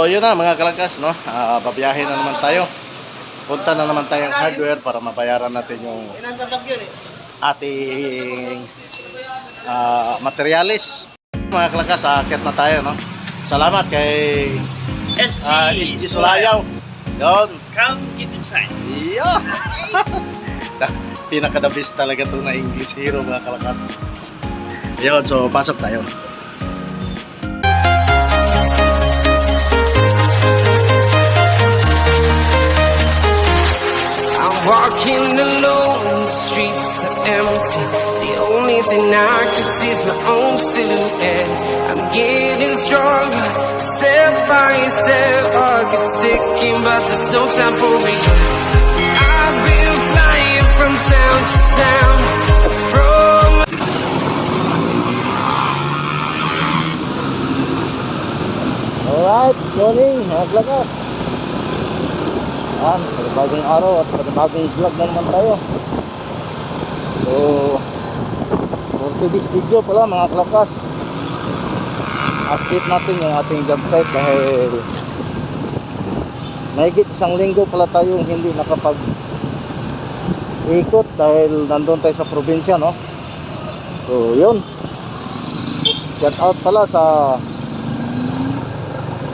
So yun na mga kalakas, no? Ah, babiyahin na naman tayo. Punta na naman tayong hardware para mabayaran natin yung ating ah, materialis. Mga kalakas, aakyat na tayo, no? Salamat kay SG, uh, SG Sulayaw. Yun. Come get inside. Iyo! Pinaka-the best talaga to na English hero mga kalakas. Yun, so pasok tayo. Walking alone, the streets are empty. The only thing I can see is my own silhouette. I'm getting stronger, step by step. Heart is ticking, but there's no time for regrets. I've been flying from town to town, from Alright, morning, mga kalakas. Yan, panibagong araw at panibagong vlog na naman tayo. So, for today's video pala mga kalakas, update natin yung ating job site dahil mahigit isang linggo pala tayong hindi nakapag ikot dahil nandun tayo sa probinsya, no? So, yun. Shout out pala sa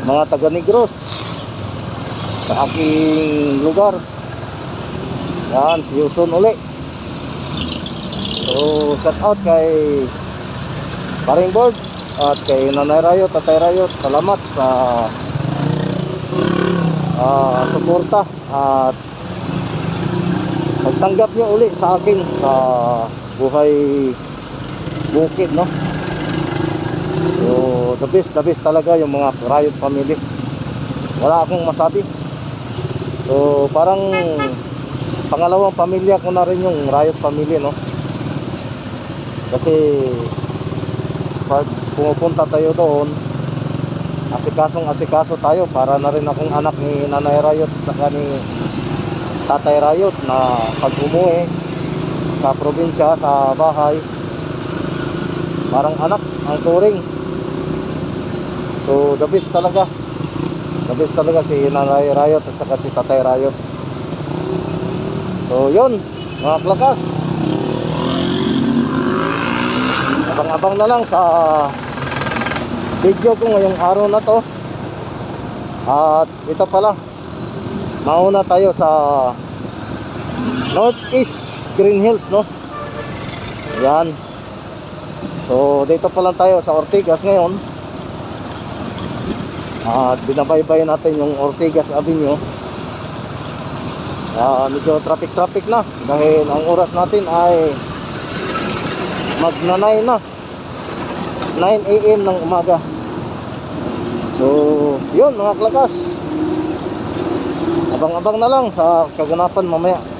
mga taga Negros sa aking lugar yan si Yuson uli so shout out kay Paring Birds at kay Nanay Rayot Tatay Rayot salamat sa ah, suporta at pagtanggap niyo uli sa akin sa buhay bukid no So, the best, the best talaga yung mga Riot family. Wala akong masabi. So, parang pangalawang pamilya ko na rin yung Riot family, no? Kasi pag pumupunta tayo doon, asikasong asikaso tayo para na rin akong anak ni Nanay Riot at ni Tatay Riot na pag umuwi sa probinsya, sa bahay, parang anak ang turing so the best talaga best talaga si Nanay Rayot at saka si Tatay Rayot so yun mga klakas abang-abang na lang sa video ko ngayong araw na to. At ito pala mauna tayo sa Northeast Green Hills no? Yan So dito pa lang tayo sa Ortigas ngayon. At binabaybay natin yung Ortigas Avenue. Ah, medyo traffic-traffic na dahil ang oras natin ay magna 9 na. 9 AM ng umaga. So, yun mga klakas. Abang-abang na lang sa kaganapan mamaya.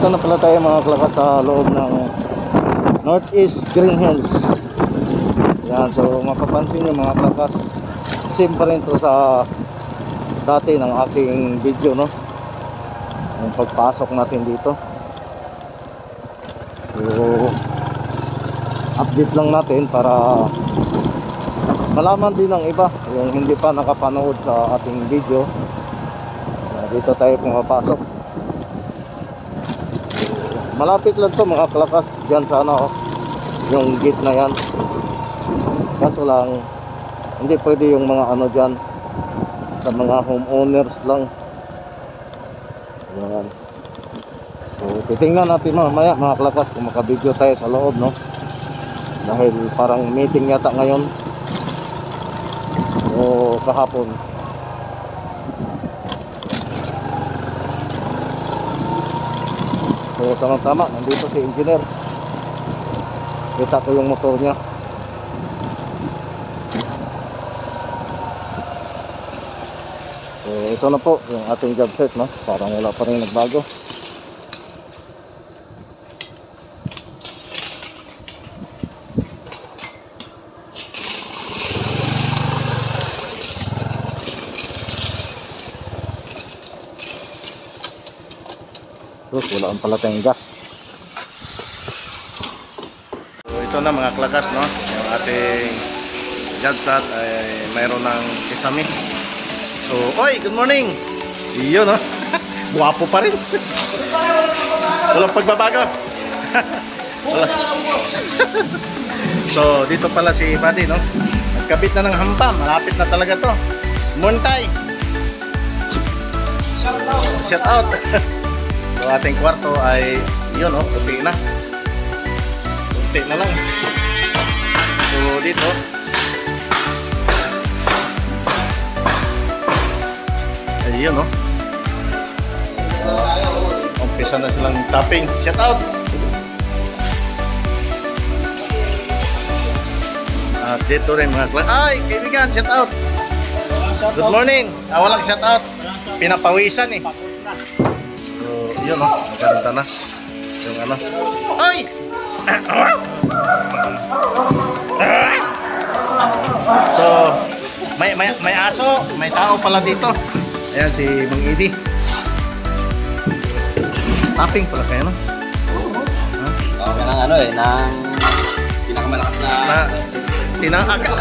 Dito na pala tayo mga klakas sa loob ng Northeast Green Hills. Yan, so mapapansin nyo mga klakas, same pa rin to sa dati ng aking video, no? Yung pagpasok natin dito. So, update lang natin para malaman din ng iba yung hindi pa nakapanood sa ating video. Dito tayo pumapasok. Malapit lang to mga klakas dyan sa ano, yung gate na yan. Kaso lang, hindi pwede yung mga ano dyan, sa mga homeowners lang. Yan. So, titingnan natin mamaya mga klakas kung makabideo tayo sa loob, no? Dahil parang meeting yata ngayon. O kahapon. So, tama-tama, nandito si engineer. Kita ko yung motor niya. So, ito na po yung ating job set, no? Parang wala pa rin nagbago. Tapos wala ang pala tayong gas. So ito na mga klakas no. Yung ating Jadsat ay mayroon ng kisame. So, oy, good morning. Iyo no. Guwapo pa rin. Walang pagbabago. So, dito pala si Buddy no. Nagkabit na ng hampa. Malapit na talaga to. Montay. Shout out. So ating kwarto ay yun oh, puti na. Puti na lang. So dito ay yun oh. Uh, umpisa na silang tapping. Shout out. At dito rin mga kla- Ay, kaibigan, shout out. Good morning. Ah, walang shout out. Pinapawisan eh. So, yun oh, maganda na. Yung ano. Ay! So, may, may, may aso, may tao pala dito. Ayan si Mang Idi. Tapping pala kayo, no? Okay ng ano eh, ng pinakamalakas na... Na, tinaaka.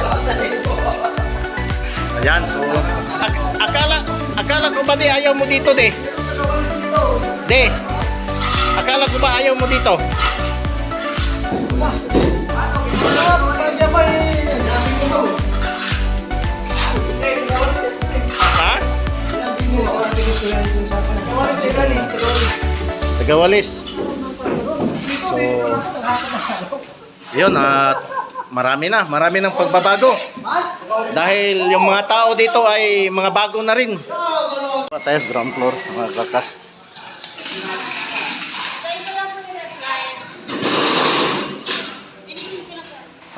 Ayan, so, ak akala, akala ko ba di ayaw mo dito, de? De, akala ko ba ayaw mo dito? Ha? Tagawalis. So, yun at marami na, marami ng pagbabago. Dahil yung mga tao dito ay mga bago na rin. Tayo, ground floor, mga kakas.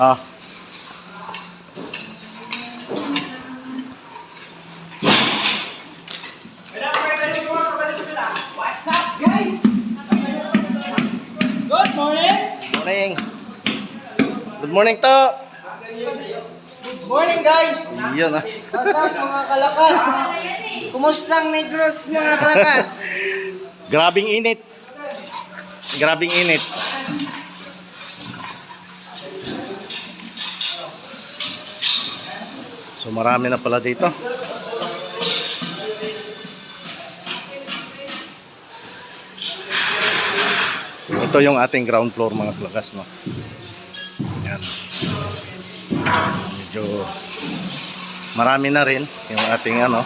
Ah. Morning. Good morning to. Morning guys! Yun ah. What's up mga kalakas? Kumusta ang Negros mga kalakas? Grabing init. Grabing init. So marami na pala dito. Ito yung ating ground floor mga klakas no. Yan. Medyo marami na rin yung ating ano.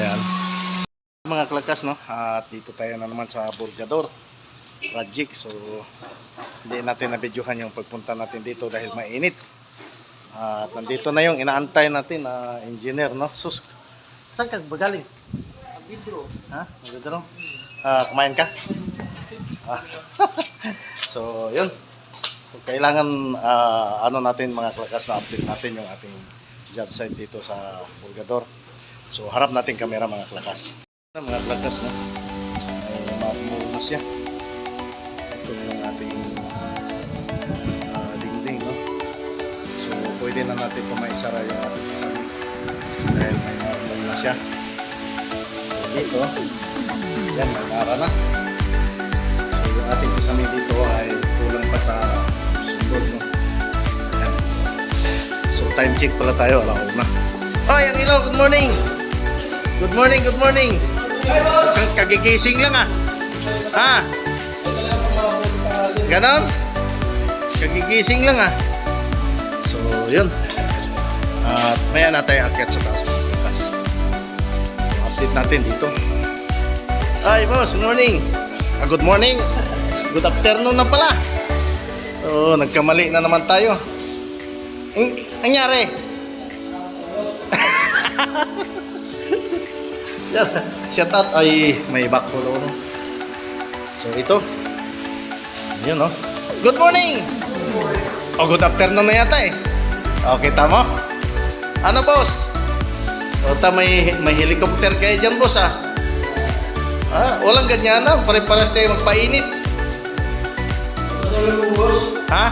Ayan mga klakas no at dito tayo na naman sa Burgador Rajik so hindi natin nabidyohan yung pagpunta natin dito dahil mainit at nandito na yung inaantay natin na engineer no sus saan ka ba galing? Vidro. ha? Burgador? Ah, kumain ka? Ah. so yun so, kailangan ah, ano natin mga klakas na update natin yung ating job site dito sa Burgador so harap natin kamera mga klakas mga klakas no ay na siya. Ito na yung natin ito maisara yung ating isang dahil may marmol na siya. Dito, yan, nagara na. So, yung ating kisame dito ay kulang pa sa sundod, no? Ayan. So, time check pala tayo, alam ko na. Oh, yung ilaw, good morning! Good morning, good morning! Kag- Kagigising lang ah. Ha? Ganon? Kagigising lang ah. So, yun. At maya na tayo akyat sa taas mga. So, update natin dito. Ay, boss, good morning. Ah, good morning. Good afternoon na pala. Oo, nagkamali na naman tayo. Ang nangyari? Shout out ay may backhoe no. So ito. Yun no. Good morning. Oh, good afternoon na yata eh. Okay, tama. Ano boss? O ta may may helicopter kayo diyan boss ah. Ah, walang ganyan na. Pare-pares tayo magpainit. Ha?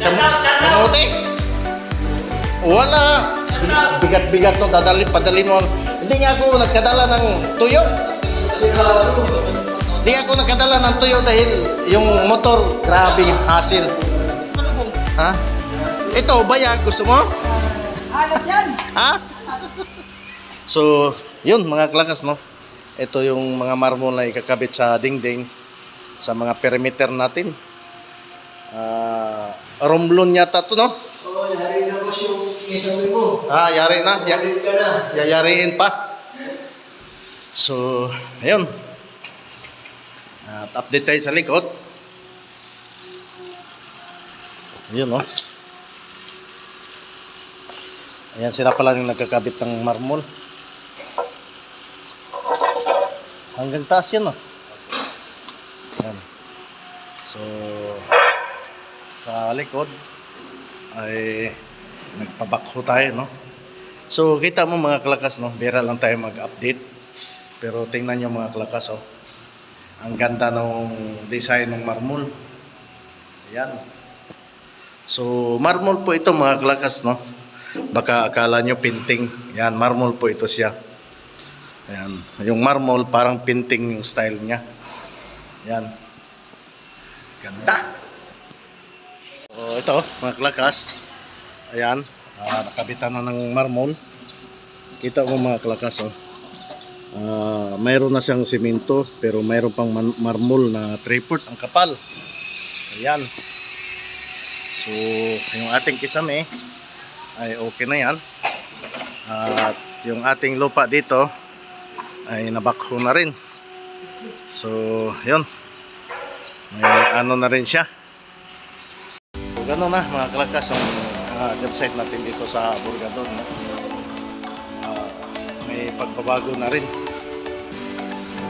Kam- kamote? Wala. Bi- Bigat-bigat to, dadalhin, padalhin mo. Hindi nga ako nagkadala ng tuyo. Hindi ako nagkadala ng tuyo dahil yung motor, grabe yung hassle. Ha? Ito, bayag, gusto mo? Ha? So, yun mga klakas, no? Ito yung mga marmol na ikakabit sa dingding sa mga perimeter natin. Ah, romblon yata to, no? Ah, yari na. Ya yayariin pa. So, ayun. At update tayo sa likod. Ayun, no? Ayan sila pala yung nagkakabit ng marmol. Hanggang taas yan, no? Ayan. So, sa likod ay nagpabakho tayo, no? So, kita mo mga kalakas, no? Bira lang tayo mag-update. Pero tingnan nyo mga kalakas, oh. Ang ganda ng design ng marmol. Ayan. So, marmol po ito mga kalakas, no? Baka akala nyo painting. Ayan, marmol po ito siya. Ayan. Yung marmol, parang painting yung style niya. Ayan. Ganda. So, ito, mga klakas. Ayan. ah, nakabitan na ng marmol. Kita mo mga klakas, oh. Ah, mayroon na siyang simento, pero mayroon pang marmol na 3 ang kapal. Ayan. So, yung ating kisame ay okay na yan. At yung ating lupa dito ay nabakho na rin. So, yun. May ano na rin siya. So, gano'n na mga kalakas ang uh, job site natin dito sa Burgadon. No? Ah, may pagbabago na rin.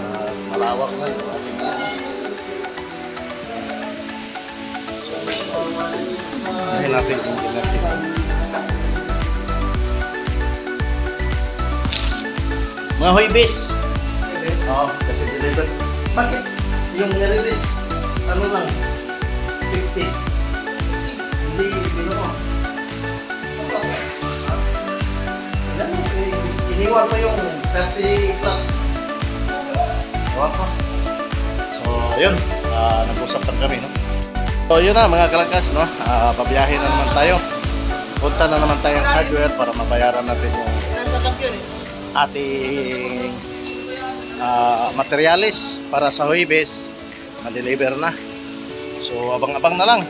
Ah, malawak na yung ating So, natin yung ginagawa. Mga hoybis. Oo, kasi deliver. Bakit yung nare-release, ano lang, 50? Hindi, mo. Ilan mo, eh, iniwan pa yung 30 plus. Iwan ko. So, yun. ah nag-usapan kami, no? So, yun na mga kalakas, no? Ah, pabiyahin na naman tayo. Punta na naman tayong hardware para mabayaran natin yung ating ah, materialis para sa Huibes ma-deliver na. So abang-abang na lang.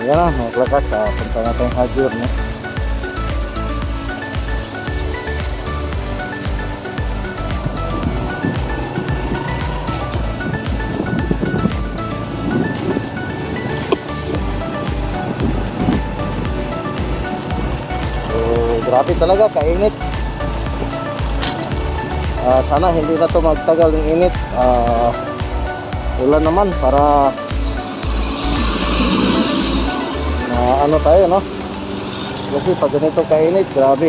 Ayan na, mga klakas, uh, punta na tayong hardware no? Talaga, kainit. Ah, sana hindi na to magtagal ng init. Ah, ulan naman para Ah, ano tayo, no? Kasi pag ganito kainit, grabe.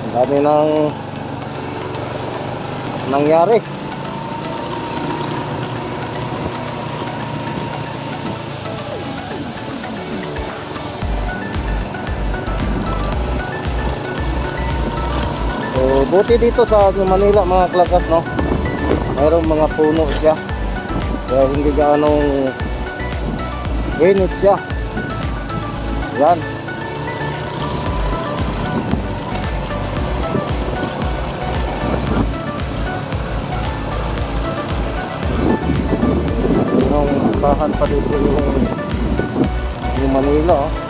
Ang dami ng nangyari. Buti dito sa Manila mga klakas, no? Mayroong mga puno siya. Kaya hindi gaanong init siya. Yan. Yung bahan pa dito yung yung Manila, oh.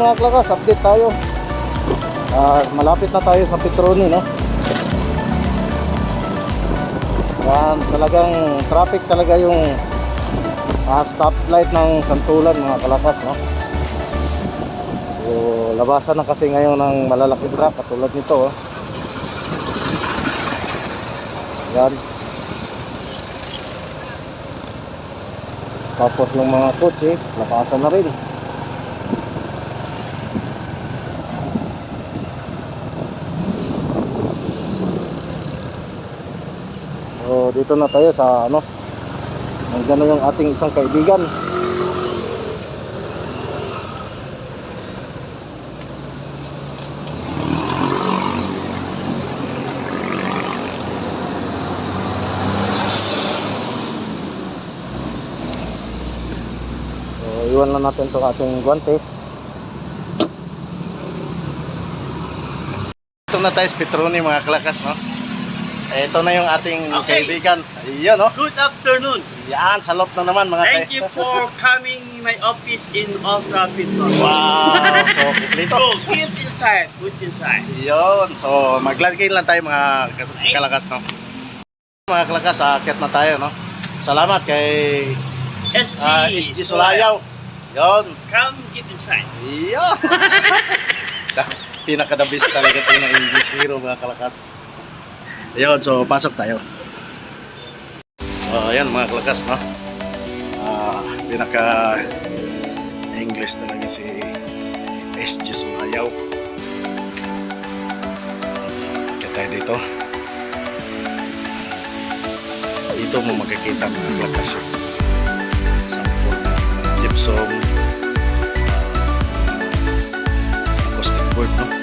Mga klakas, update tayo. Ah, malapit na tayo sa Petroni, no? Yan, talagang traffic talaga yung ah, stoplight ng Santulan mga kalakas, no? So, labasan na kasi ngayon ng malalaking truck katulad nito, oh. Yan. Tapos yung mga kotse, labasan na rin. So dito na tayo sa ano. Nandiyan na yung ating isang kaibigan. So iwan lang natin itong ating guante. Ito na tayo sa Petroni mga kalakas no. Ito na yung ating Okay. kaibigan. Ayun, no? Good afternoon. Yan, salot na naman mga Thank you for coming my office in Ultra Petron. Wow, so kumplito. Go, get inside, good inside. Yun, so maglagay lang tayo mga kas- kalakas, no? Mga kalakas, aakyat na tayo, no? Salamat kay SG, uh, SG Sulayaw. Yun, Come get inside. yun. Pinaka-the best talaga ito ng English hero, mga kalakas. Yun, so pasok tayo. So, ayan mga kalakas, no? Ah, pinaka English talaga si SG Sulayaw. Kaya tayo dito. Dito mo makikita mga kalakas yung sample gypsum, ah, acoustic board, no?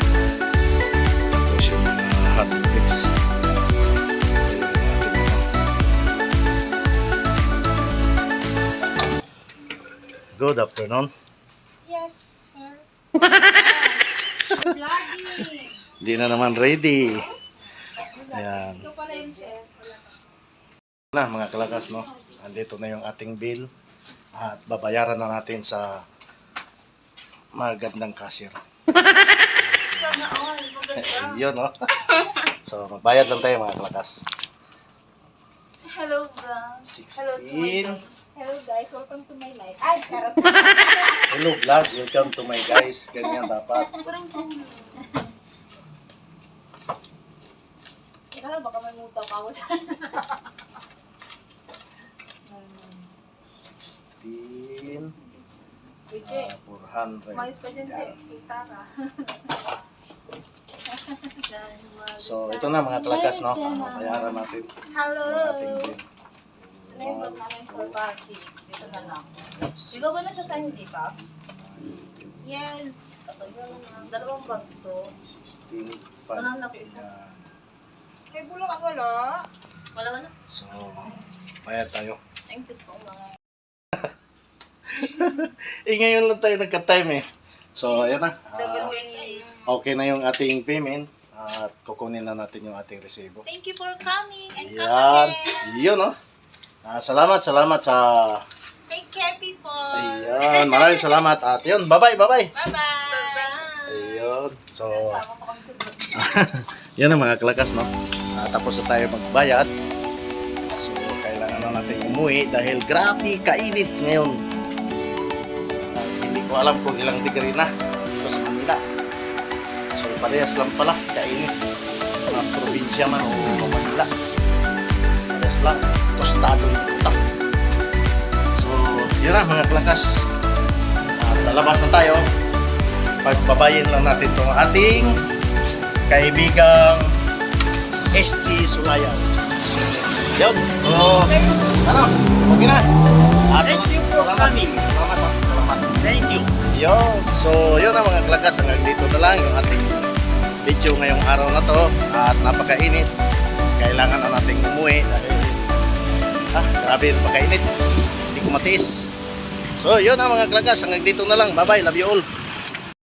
Good afternoon. Yes, sir. Hindi na naman ready. Ayan. Ito pala na mga kalakas no andito na yung ating bill at babayaran na natin sa magandang cashier yun no so magbayad lang tayo mga kalakas Hello, guys. Hello to my 16. Hello, guys. Welcome to my life. Ay, charot. hello vlog welcome to my guys ganyan dapat Parang tulo. Teka lang, baka may mutaw ka ako dyan. 16 Pwede. uh, 400 Mayos ka dyan. Kita ka. so ito na mga kalakas no bayaran natin Hello. ating Ano yung bag namin for basic? Dito na lang. Ba nasa sa hindi ka? Yes. Kasi yun lang. Dalawang bag to. 16 Wala na po isa. Kay bulong ako, wala. Wala wala. so bayad tayo Thank you so much. eh ngayon lang tayo nagka-time eh so ayan na Ah, wing. okay na yung ating payment at kukunin na natin yung ating resibo. Thank you for coming and come Yan. again. Yun, no? Ah, salamat, salamat sa... Take care, people. Ayan, maraming salamat. At yun, bye-bye, bye-bye. Bye-bye. Ayun. So, yan ang mga klakas, no? Ah, tapos na tayo magbayad. So, kailangan na natin umuwi dahil grabe kainit ngayon. Ah, hindi ko alam kung ilang degree na dito sa Manila. So, parehas lang pala, kainit. Mga probinsya man o Manila. Parehas lang, tostado yung utak. So, yun na mga klakas. At lalabas na tayo pagbabayin lang natin itong ating kaibigang SG Sulayaw. Yun. So, ano? Okay na. At Thank you for salamat. coming. Salamat. ah. Salamat. Thank you. Yun. So, yun na mga klakas. Hanggang dito na lang yung ating video ngayong araw na to. At napakainit. Kailangan na nating umuwi dahil ah, grabe napakainit. Hindi ko matiis. So, yun na mga klakas. Hanggang dito na lang. Bye-bye. Love you all.